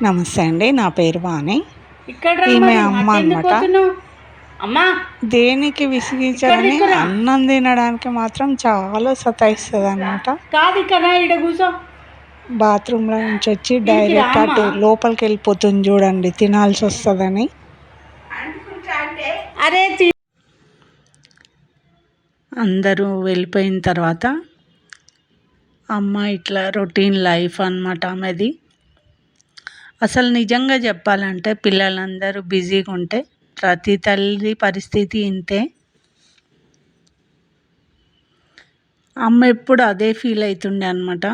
నమస్తే అండి నా పేరు వాణి. ఈమె అమ్మ? అమ్మా. దేనికి విసిగించాలని. అన్నం తినడానికి మాత్రం చాలా సతాయిస్తుంది అనమాట బాత్రూంలో నుంచి వచ్చి డైరెక్ట్. అటు లోపలికి వెళ్ళిపోతుంది చూడండి తినాల్సి వస్తుందని. అరే అందరూ వెళ్ళిపోయిన తర్వాత అమ్మ ఇట్లా రొటీన్ లైఫ్ అన్నమాట ఆమెది. అసలు నిజంగా చెప్పాలంటే పిల్లలందరూ బిజీగా ఉంటే ప్రతి తల్లి పరిస్థితి ఇంతే. అమ్మ ఎప్పుడు అదే ఫీల్ అవుతుండే అనమాట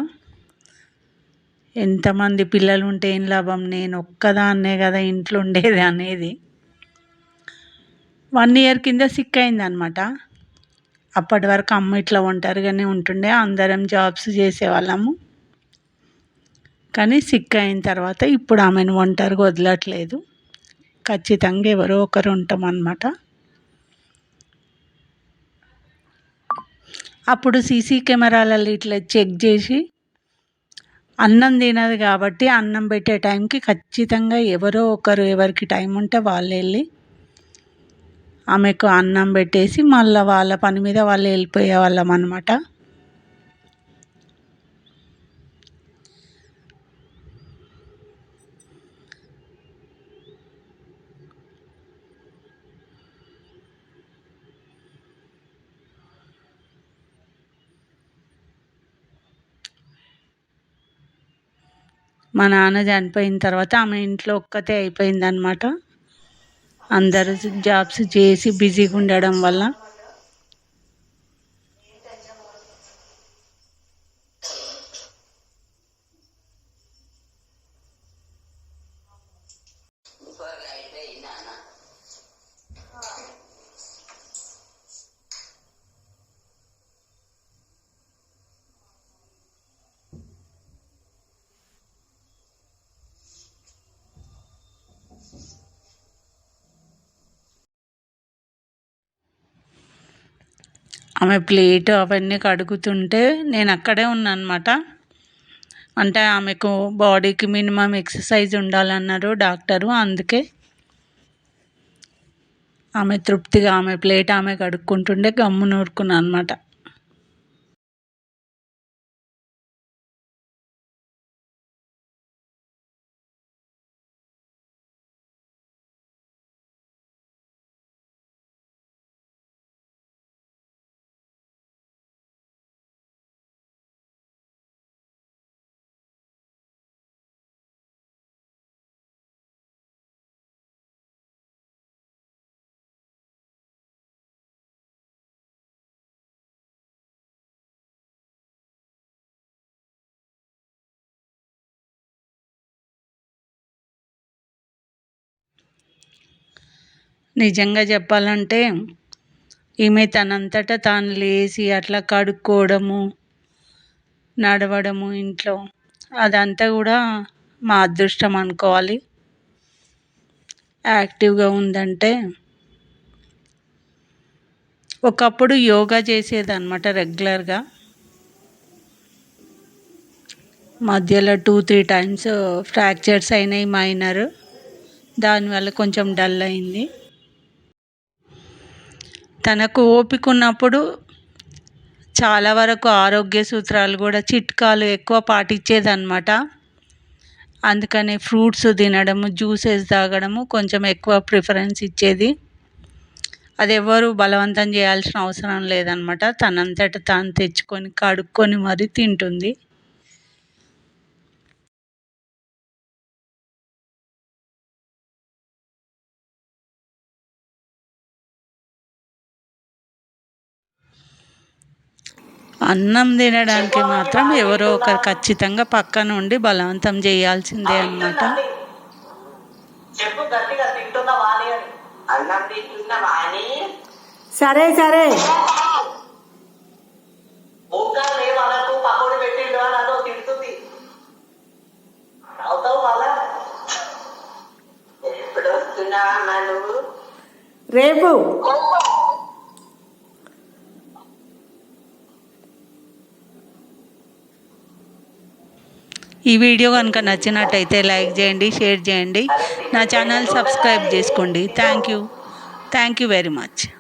ఎంతమంది పిల్లలు ఉంటే ఏం లాభం? నేను ఒక్కదాన్నే కదా ఇంట్లో ఉండేది అనేది. వన్ ఇయర్ కింద సిక్ అయింది అనమాట అప్పటి వరకు అమ్మ ఇట్లా ఒంటరిగానే ఉంటుండే అందరం జాబ్స్ చేసేవాళ్ళము. కానీ సిక్ అయిన తర్వాత ఇప్పుడు ఆమెను ఒంటరిగా వదలట్లేదు. ఖచ్చితంగా ఎవరో ఒకరు ఉంటాం అన్నమాట అప్పుడు సీసీ కెమెరాలలో ఇట్లా చెక్ చేసి అన్నం తినదు కాబట్టి అన్నం పెట్టే టైంకి ఖచ్చితంగా ఎవరో ఒకరు ఎవరికి టైం ఉంటే వాళ్ళు వెళ్ళి ఆమెకు అన్నం పెట్టేసి మళ్ళీ వాళ్ళ పని మీద వాళ్ళు వెళ్ళిపోయే వాళ్ళం అనమాట మా నాన్న చనిపోయిన తర్వాత ఆమె ఇంట్లో ఒక్కతే అయిపోయిందనమాట అందరూ జాబ్స్ చేసి బిజీగా ఉండడం వల్ల ఆమె ప్లేట్ అవన్నీ కడుగుతుంటే నేను అక్కడే ఉన్నాను అనమాట అంటే ఆమెకు బాడీకి మినిమం ఎక్సర్సైజ్ ఉండాలన్నారు డాక్టరు అందుకే ఆమె తృప్తిగా ఆమె ప్లేట్ ఆమె కడుక్కుంటుండే గమ్ము నూరుకున్నా అనమాట నిజంగా చెప్పాలంటే ఈమె తనంతట తాను లేచి అట్లా కడుక్కోవడము నడవడము ఇంట్లో అదంతా కూడా మా అదృష్టం అనుకోవాలి. యాక్టివ్గా ఉందంటే ఒకప్పుడు యోగా చేసేదన్నమాట రెగ్యులర్గా. మధ్యలో టూ త్రీ టైమ్స్ ఫ్రాక్చర్స్ అయినాయి మైనర్. దానివల్ల కొంచెం డల్ అయింది. తనకు ఓపిక ఉన్నప్పుడు చాలా వరకు ఆరోగ్య సూత్రాలు కూడా చిట్కాలు ఎక్కువ పాటించేదన్నమాట. అందుకని ఫ్రూట్స్ తినడము జ్యూసెస్ తాగడము కొంచెం ఎక్కువ ప్రిఫరెన్స్ ఇచ్చేది. అది ఎవరు బలవంతం చేయాల్సిన అవసరం లేదనమాట తనంతట తాను తెచ్చుకొని కడుక్కొని మరీ తింటుంది. అన్నం తినడానికి మాత్రం ఎవరో ఒకరు ఖచ్చితంగా పక్కన ఉండి బలవంతం చేయాల్సిందే అన్నమాట. చెప్పు గట్టిగా తింటున్నావా అని అని అన్నం తింటున్నావా అని సరే సరే బొక్కలు ఏమనకు పకోడి పెట్టిండు అని అదో తింటుంది అవుతావు మళ్ళా ఎప్పుడు వస్తున్నావా అమ్మా నువ్వు రేపు ఈ వీడియో కనుక నచ్చినట్టయితే లైక్ చేయండి షేర్ చేయండి. నా ఛానల్ సబ్స్క్రైబ్ చేసుకోండి. Thank you. Thank you very much.